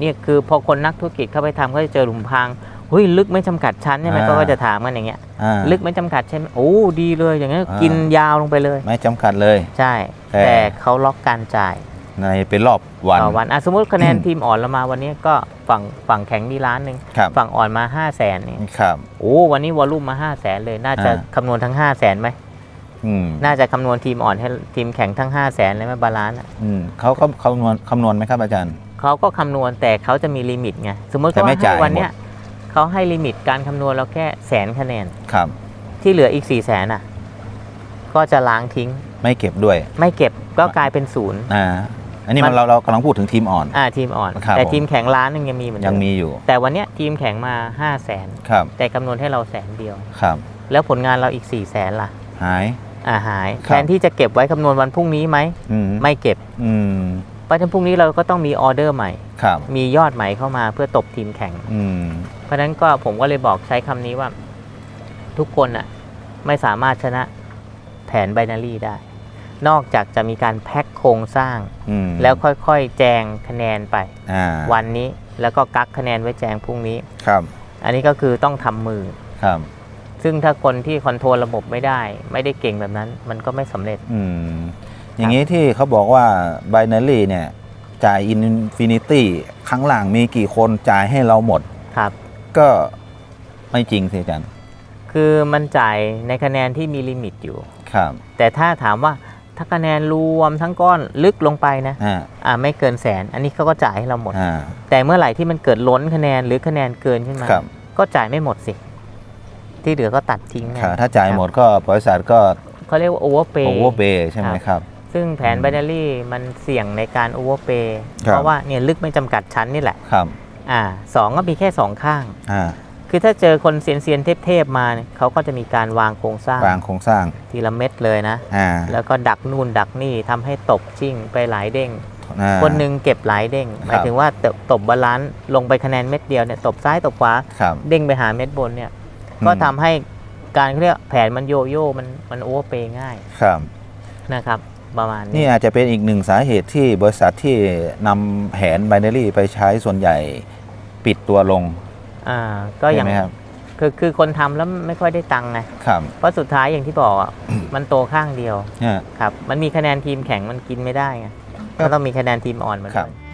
เนี่ยคือพอคนนักธุรกิจเข้าไปทำก็จะเจอหลุมพรางเฮ้ยลึกไม่จำกัดชั้นใช่ไหมอ่าก็จะถามกันอย่างเงี้ยอ่าลึกไม่จำกัดใช่ไหมโอ้ดีเลยอย่างเงี้ยอ่ากิกินยาวลงไปเลย ไม่จำกัดเลย ใช่แต่แต่เขาล็อกการจ่ายในเป็นรอบวันต่อวันอะสมมติคะแนนทีมอ่อนเรามาวันนี้ก็ฝั่งฝั่งแข็งมีล้านหนึ่งครับฝั่งอ่อนมา5 0 0แสนนี่ครับโอ้วันนี้วอลลุ่มมา5 0 0แสนเลยน่าจะอ่าคำนวณทั้ง5 0 0แสนไหมอืมน่าจะคำนวณทีมอ่อนให้ทีมแข็งทั้ง5 0 0แสนเลยไหมบาลานซ์อะอืมเขาเขาคำนวณคำนวณไหมครับอาจารย์ เขาก็คำนวณแต่เขาจะมีลิมิตไงสมมติแต่เขาไม่ให้จ่ายวันเนี้ยเขาให้ลิมิตการคำนวณเราแค่แสนคะแนน ครับ ที่เหลืออีก4 0 0แสนอะ ก็จะล้างทิ้ง ไม่เก็บด้วยไม่เก็บก็กลายเป็นศูนย์ อ่าอันนี้มัมัน นเราเรากำลังพูดถึงทีมอ่อน อ่าทีมอ่อน ครับ แต่ผมทีมแข็งล้านหนึงยังมีเหมือนเดิยังมีอยู่แต่วันเนี้ยทีมแข็งมา5 0 0แสนครับแต่คำนวณให้เราแสนเดียว ครับแล้วผลงานเราอีก4 0 0แสนล่ะ หาย อ่าหาย ครับ แทนที่จะเก็บไว้คำนวณวันพรุ่งนี้ไหม อืมไม่เก็บ อืม เพราะฉะนั้นพรุ่งนี้เราก็ต้องมีออเดอร์ใหม่ ครับมียอดใหม่เข้ามาเพื่อตบทีมแข่ง อืมเพราะฉะนั้นก็ผมก็เลยบอกใช้คำนี้ว่า ทุกคนอะไม่สามารถชนะแผนไบนารีได้ นอกจากจะมีการแพ็คโครงสร้าง อืมแล้วค่อยๆ แจงคะแนนไป อ่าวันนี้แล้วก็กักคะแนนไว้แจงพรุ่งนี้ ครับอันนี้ก็คือต้องทำมือ ครับซึ่งถ้าคนที่คอนโทรลระบบไม่ได้ ไม่ได้เก่งแบบนั้น มันก็ไม่สำเร็จ อืม อย่างนี้ที่เขาบอกว่า binary เนี่ยจ่าย infinity ข้างหลังมีกี่คนจ่ายให้เราหมด ครับ ก็ไม่จริงสิอาจารย์คือมันจ่ายในคะแนนที่มีลิมิตอยู่ ครับ แต่ถ้าถามว่าถ้าคะแนนรวมทั้งก้อนลึกลงไปนะอ่าอ่าไม่เกินแสน อันนี้เขาก็จ่ายให้เราหมด อ่า แต่เมื่อไหร่ที่มันเกิดล้นคะแนนหรือคะแนนเกินขึ้นมา ครับ ก็จ่ายไม่หมดสิ ที่เหลือก็ตัดทิ้งไงค่ะถ้าจ่ายหมดก็บริษัทก็เขาเรียกว่าโอเวอร์เปย์ overpay ใช่ไหมครับ ซึ่งแผนอืมไบนารีมันเสี่ยงในการโอเวอร์เปย์ครับ เพราะว่าเนี่ยลึกไม่จำกัดชั้นนี่แหละครับอ่าสองก็มีแค่สองข้าง อ่าคือถ้าเจอคนเซียนเซียนๆเทพๆมาเนี่ยเขาก็จะมีการวางโครงสร้างวางโครงสร้างทีละเม็ดเลยนะ อ่าแล้วก็ดักนู่นดักนี่ทำให้ตบชิ่งไปหลายเด้ง อ่า คนหนึ่งเก็บหลายเด้ง หมายถึงว่าตบตบบาลานซ์ลงไปคะแนนเม็ดเดียวเนี่ยตบซ้ายตบขวาครับ เด้งไปหาเม็ดบนเนี่ยก็ทำให้การเขาเรียกแผนมันโยโย่มันมันโอเวอร์เปย์ง่ายครับ นะครับ ประมาณนี่นี้อาจจะเป็นอีกหนึ่งสาเหตุที่บริษัทที่นำแผน binary ไปใช้ส่วนใหญ่ปิดตัวลงอ่าก็อย่างใช่ไหมครับคือคือคนทำแล้วไม่ค่อยได้ตังค์ไงครับเพราะสุดท้ายอย่างที่บอกอะมันโตข้างเดียวเนี่ยครับ มันมีคะแนนทีมแข่งมันกินไม่ได้ไงครับก็ต้องมีคะแนนทีมอ่อนเหมือนครักับน